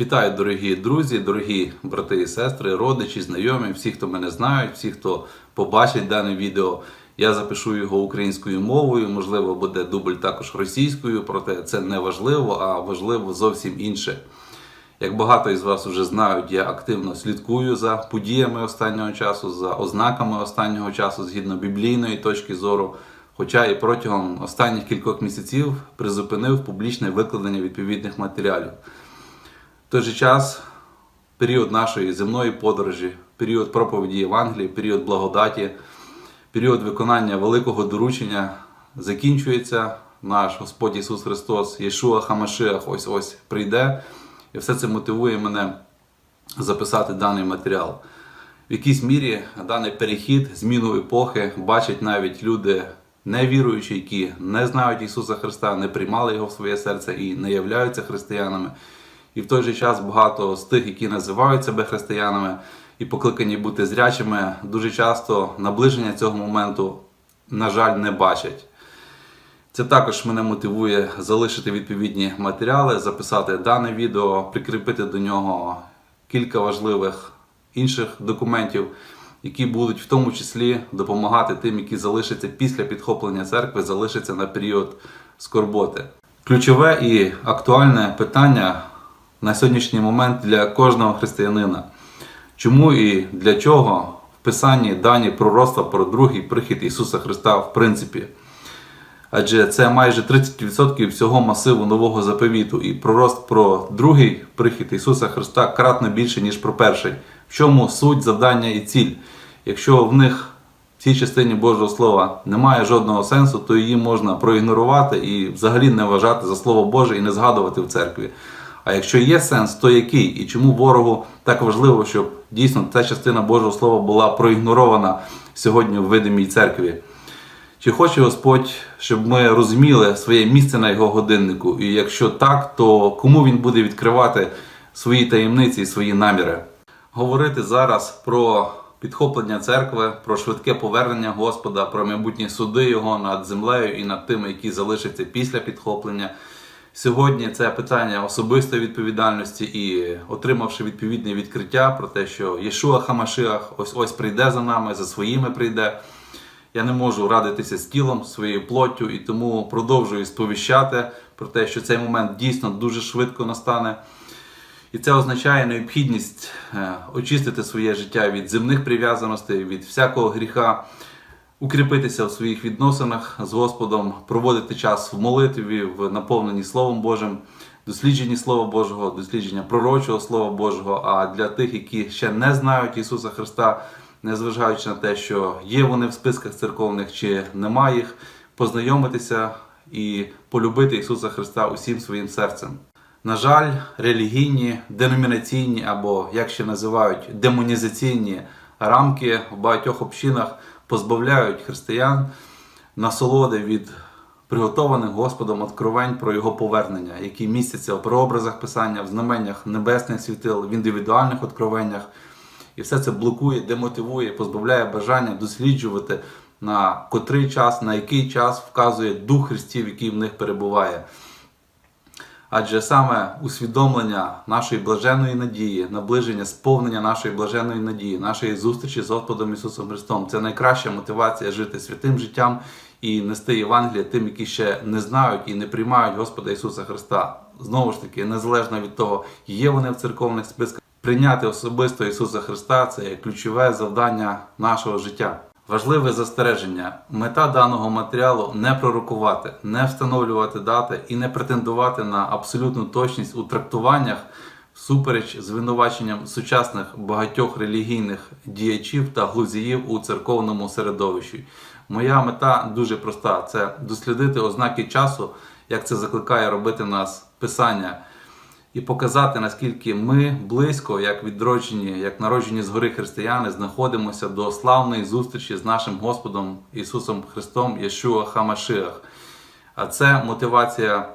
Вітаю, дорогі друзі, дорогі брати і сестри, родичі, знайомі, всі, хто мене знають, всі, хто побачить дане відео. Я запишу його українською мовою, можливо, буде дубль також російською, проте це не важливо, а важливо зовсім інше. Як багато із вас вже знають, я активно слідкую за подіями останнього часу, за ознаками останнього часу згідно біблійної точки зору. Хоча і протягом останніх кількох місяців призупинив публічне викладення відповідних матеріалів. Той же час період нашої земної подорожі, період проповіді Євангелії, період благодаті, період виконання великого доручення закінчується. Наш Господь Ісус Христос, Єшуа Хамашиах, ось ось прийде. І все це мотивує мене записати даний матеріал. В якійсь мірі даний перехід, зміну епохи бачать навіть люди невіруючі, які не знають Ісуса Христа, не приймали Його в своє серце і не являються християнами. І в той же час багато з тих, які називають себе християнами і покликані бути зрячими, дуже часто наближення цього моменту, на жаль, не бачать. Це також мене мотивує залишити відповідні матеріали, записати дане відео, прикріпити до нього кілька важливих інших документів, які будуть в тому числі допомагати тим, які залишаться після підхоплення церкви, залишаться на період скорботи. Ключове і актуальне питання на сьогоднішній момент для кожного християнина. Чому і для чого в Писанні дані пророцтва про другий прихід Ісуса Христа в принципі? Адже це майже 30% всього масиву нового заповіту, і пророст про другий прихід Ісуса Христа кратно більше, ніж про перший. В чому суть, завдання і ціль? Якщо в них в цій частині Божого Слова немає жодного сенсу, то її можна проігнорувати і взагалі не вважати за Слово Боже і не згадувати в церкві. А якщо є сенс, то який? І чому ворогу так важливо, щоб дійсно ця частина Божого Слова була проігнорована сьогодні в видимій церкві? Чи хоче Господь, щоб ми розуміли своє місце на його годиннику? І якщо так, то кому він буде відкривати свої таємниці і свої наміри? Говорити зараз про підхоплення церкви, про швидке повернення Господа, про майбутні суди Його над землею і над тими, які залишаться після підхоплення. Сьогодні це питання особистої відповідальності і отримавши відповідне відкриття про те, що Єшуа Хамашиах ось ось прийде за нами, за своїми прийде. Я не можу радитися з тілом, своєю плоттю, і тому продовжую сповіщати про те, що цей момент дійсно дуже швидко настане. І це означає необхідність е, очистити своє життя від земних прив'язаностей, від всякого гріха, укріпитися в своїх відносинах з Господом, проводити час в молитві, в наповненні Словом Божим, дослідженні Слова Божого, дослідження пророчого Слова Божого. А для тих, які ще не знають Ісуса Христа, незважаючи на те, що є вони в списках церковних чи немає їх, познайомитися і полюбити Ісуса Христа усім своїм серцем. На жаль, релігійні, деномінаційні або, як ще називають, демонізаційні рамки в багатьох общинах позбавляють християн насолоди від приготованих Господом откровень про його повернення, які містяться в прообразах Писання, в знаменнях небесних світил, в індивідуальних откровеннях. І все це блокує, демотивує, позбавляє бажання досліджувати, на котрий час, на який час вказує Дух Христів, який в них перебуває. Адже саме усвідомлення нашої блаженної надії, наближення, сповнення нашої блаженної надії, нашої зустрічі з Господом Ісусом Христом це найкраща мотивація жити святим життям і нести Євангеліє тим, які ще не знають і не приймають Господа Ісуса Христа. Знову ж таки, незалежно від того, є вони в церковних списках. Прийняти особисто Ісуса Христа це ключове завдання нашого життя. Важливе застереження. Мета даного матеріалу не пророкувати, не встановлювати дати і не претендувати на абсолютну точність у трактуваннях всупереч звинуваченням сучасних багатьох релігійних діячів та глузіїв у церковному середовищі. Моя мета дуже проста: це дослідити ознаки часу, як це закликає робити нас Писання і показати, наскільки ми близько, як відроджені, як народжені згори християни, знаходимося до славної зустрічі з нашим Господом Ісусом Христом Єшуа Хамашиах. А це мотивація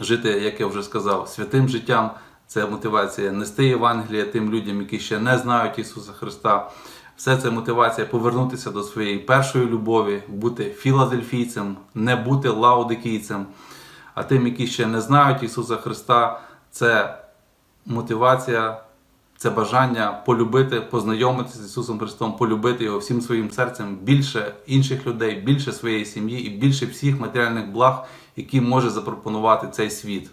жити, як я вже сказав, святим життям. Це мотивація нести Євангелія тим людям, які ще не знають Ісуса Христа. Все це мотивація повернутися до своєї першої любові, бути філадельфійцем, не бути лаудикійцем. А тим, які ще не знають Ісуса Христа, це мотивація, це бажання полюбити, познайомитися з Ісусом Христом, полюбити Його всім своїм серцем більше інших людей, більше своєї сім'ї і більше всіх матеріальних благ, які може запропонувати цей світ.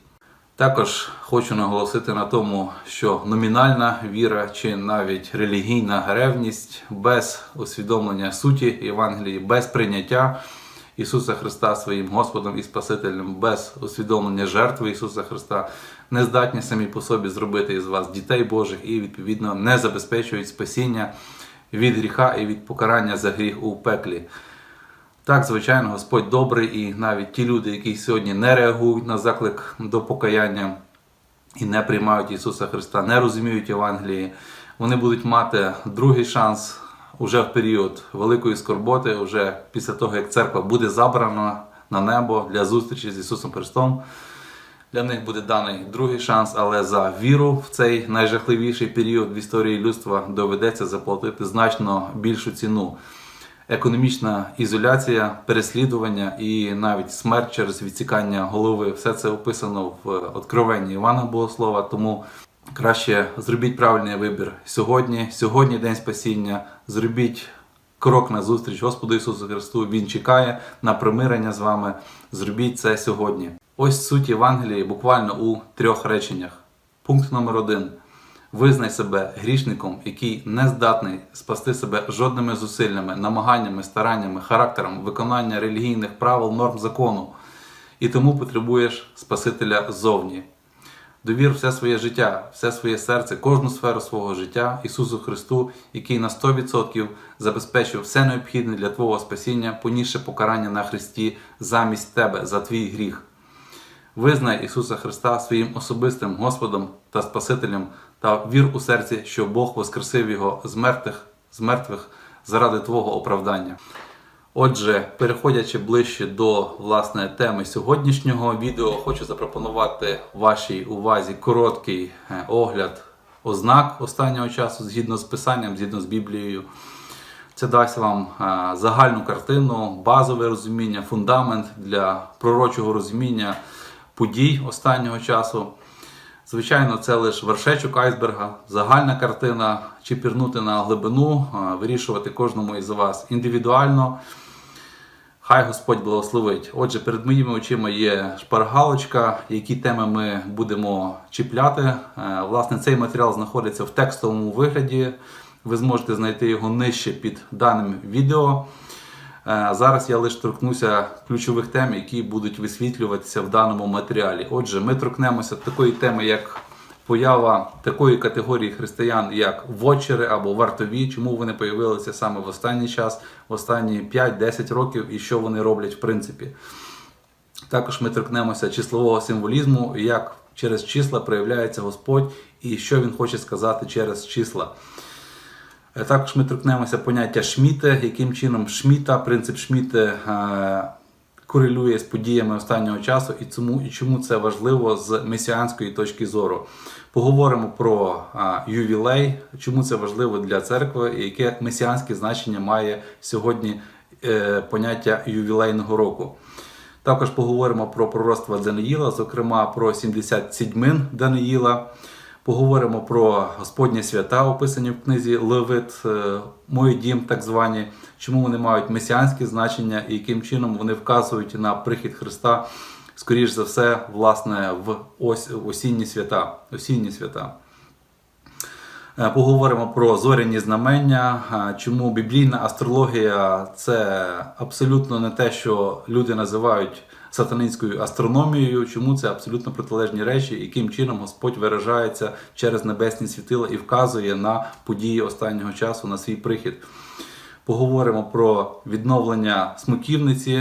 Також хочу наголосити на тому, що номінальна віра чи навіть релігійна ревність без усвідомлення суті Євангелії, без прийняття Ісуса Христа своїм Господом і Спасителем, без усвідомлення жертви Ісуса Христа, не здатні самі по собі зробити із вас дітей Божих і відповідно не забезпечують спасіння від гріха і від покарання за гріх у пеклі. Так, звичайно, Господь добрий, і навіть ті люди, які сьогодні не реагують на заклик до покаяння і не приймають Ісуса Христа, не розуміють Євангелії, вони будуть мати другий шанс уже в період великої скорботи, вже після того, як церква буде забрана на небо для зустрічі з Ісусом Христом. Для них буде даний другий шанс, але за віру в цей найжахливіший період в історії людства доведеться заплатити значно більшу ціну економічна ізоляція, переслідування і навіть смерть через відсікання голови. Все це описано в Откровенні Івана Богослова. Тому краще зробіть правильний вибір сьогодні. Сьогодні день спасіння. Зробіть крок на зустріч Господу Ісусу Христу. Він чекає на примирення з вами. Зробіть це сьогодні. Ось суть Євангелії буквально у трьох реченнях. Пункт номер один. Визнай себе грішником, який не здатний спасти себе жодними зусиллями, намаганнями, стараннями, характером виконання релігійних правил, норм закону, і тому потребуєш Спасителя ззовні. Довір все своє життя, все своє серце, кожну сферу свого життя Ісусу Христу, який на 100% забезпечив все необхідне для Твого спасіння, понісши покарання на Христі замість тебе за твій гріх. Визнай Ісуса Христа своїм особистим Господом та Спасителем та вір у серці, що Бог воскресив Його з мертвих, з мертвих заради Твого оправдання. Отже, переходячи ближче до власне теми сьогоднішнього відео, хочу запропонувати вашій увазі короткий е, огляд ознак останнього часу згідно з писанням, згідно з Біблією. Це дасть вам е, загальну картину, базове розуміння, фундамент для пророчого розуміння подій останнього часу. Звичайно, це лише вершечок айсберга, загальна картина, чи пірнути на глибину, вирішувати кожному із вас індивідуально. Хай Господь благословить. Отже, перед моїми очима є шпаргалочка, які теми ми будемо чіпляти. Е, Власне, цей матеріал знаходиться в текстовому вигляді. Ви зможете знайти його нижче під даним відео. Е, Зараз я лише торкнуся ключових тем, які будуть висвітлюватися в даному матеріалі. Отже, ми торкнемося такої теми, як поява такої категорії християн, як вотчери або вартові, чому вони появилися саме в останній час, в останні 5-10 років, і що вони роблять в принципі. Також ми торкнемося числового символізму, як через числа проявляється Господь і що Він хоче сказати через числа. Е, Також ми торкнемося поняття Шміти, яким чином Шміта, принцип Шміти е, корелює з подіями останнього часу і чому, і чому це важливо з месіанської точки зору. Поговоримо про ювілей, чому це важливо для церкви і яке месіанське значення має сьогодні е, поняття ювілейного року. Також поговоримо про пророцтва Даниїла, зокрема про 77 Даниїла. Поговоримо про Господні свята, описані в книзі Левит, е, Мой дім, так звані, чому вони мають месіанське значення і яким чином вони вказують на прихід Христа, скоріш за все, власне, в осінні свята. Осінні свята. Е, Поговоримо про зоряні знамення, е, чому біблійна астрологія це абсолютно не те, що люди називають сатанинською астрономією, чому це абсолютно протилежні речі, яким чином Господь виражається через небесні світила і вказує на події останнього часу, на свій прихід. Поговоримо про відновлення смоківниці.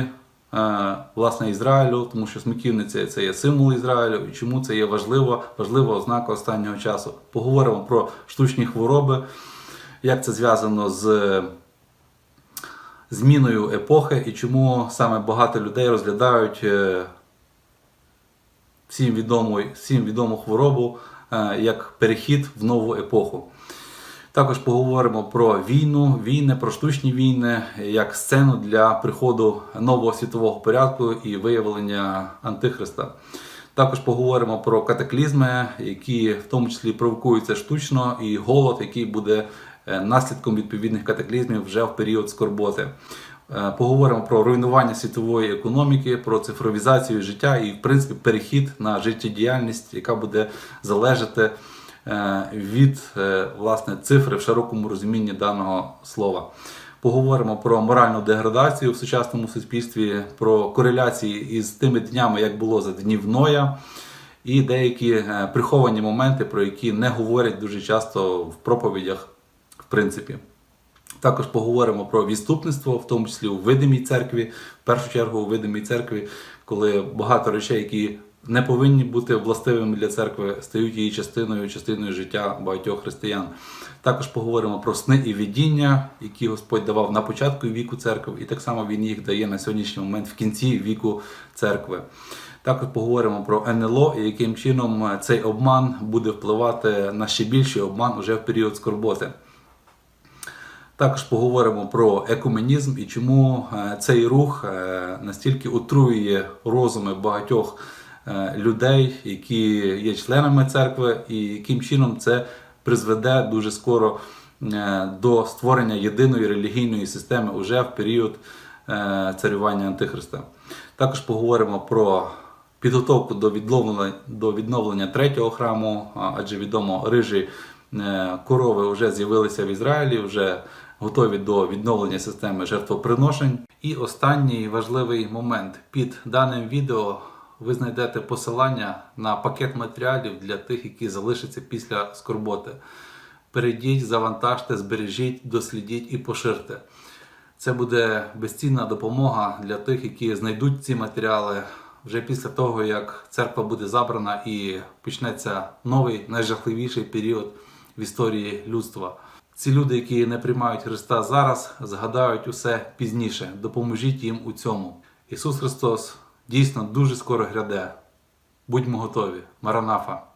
е, Власне, Ізраїлю, тому що смоківниця це є символ Ізраїлю, і чому це є важливо, важлива ознака останнього часу. Поговоримо про штучні хвороби, як це зв'язано з зміною епохи і чому саме багато людей розглядають е, всім відому, всім відому хворобу е, як перехід в нову епоху. Також поговоримо про війну, війни, про штучні війни як сцену для приходу нового світового порядку і виявлення Антихриста. Також поговоримо про катаклізми, які в тому числі провокуються штучно, і голод, який буде наслідком відповідних катаклізмів вже в період скорботи. Е, Поговоримо про руйнування світової економіки, про цифровізацію життя і, в принципі, перехід на життєдіяльність, яка буде залежати е, від е, власне цифри в широкому розумінні даного слова. Поговоримо про моральну деградацію в сучасному суспільстві, про кореляції із тими днями, як було за днів Ноя, і деякі е, приховані моменти, про які не говорять дуже часто в проповідях, принципі. Також поговоримо про відступництво, в тому числі у видимій церкві, в першу чергу у видимій церкві, коли багато речей, які не повинні бути властивими для церкви, стають її частиною, частиною життя багатьох християн. Також поговоримо про сни і видіння, які Господь давав на початку віку церкви, і так само Він їх дає на сьогоднішній момент в кінці віку церкви. Також поговоримо про НЛО і яким чином цей обман буде впливати на ще більший обман уже в період скорботи. Також поговоримо про екуменізм і чому е, цей рух е, настільки отруює розуми багатьох е, людей, які є членами церкви, і яким чином це призведе дуже скоро до створення єдиної релігійної системи уже в період царювання Антихриста. Також поговоримо про підготовку до відновлення, до відновлення третього храму, адже відомо рижі корови вже з'явилися в Ізраїлі, вже готові до відновлення системи жертвоприношень. І останній важливий момент під даним відео. Ви знайдете посилання на пакет матеріалів для тих, які залишаться після скорботи. Перейдіть, завантажте, збережіть, дослідіть і поширте. Це буде безцінна допомога для тих, які знайдуть ці матеріали вже після того, як церква буде забрана і почнеться новий найжахливіший період в історії людства. Ці люди, які не приймають Христа зараз, згадають усе пізніше. Допоможіть їм у цьому. Ісус Христос дійсно дуже скоро гряде. Будьмо готові. Маранафа!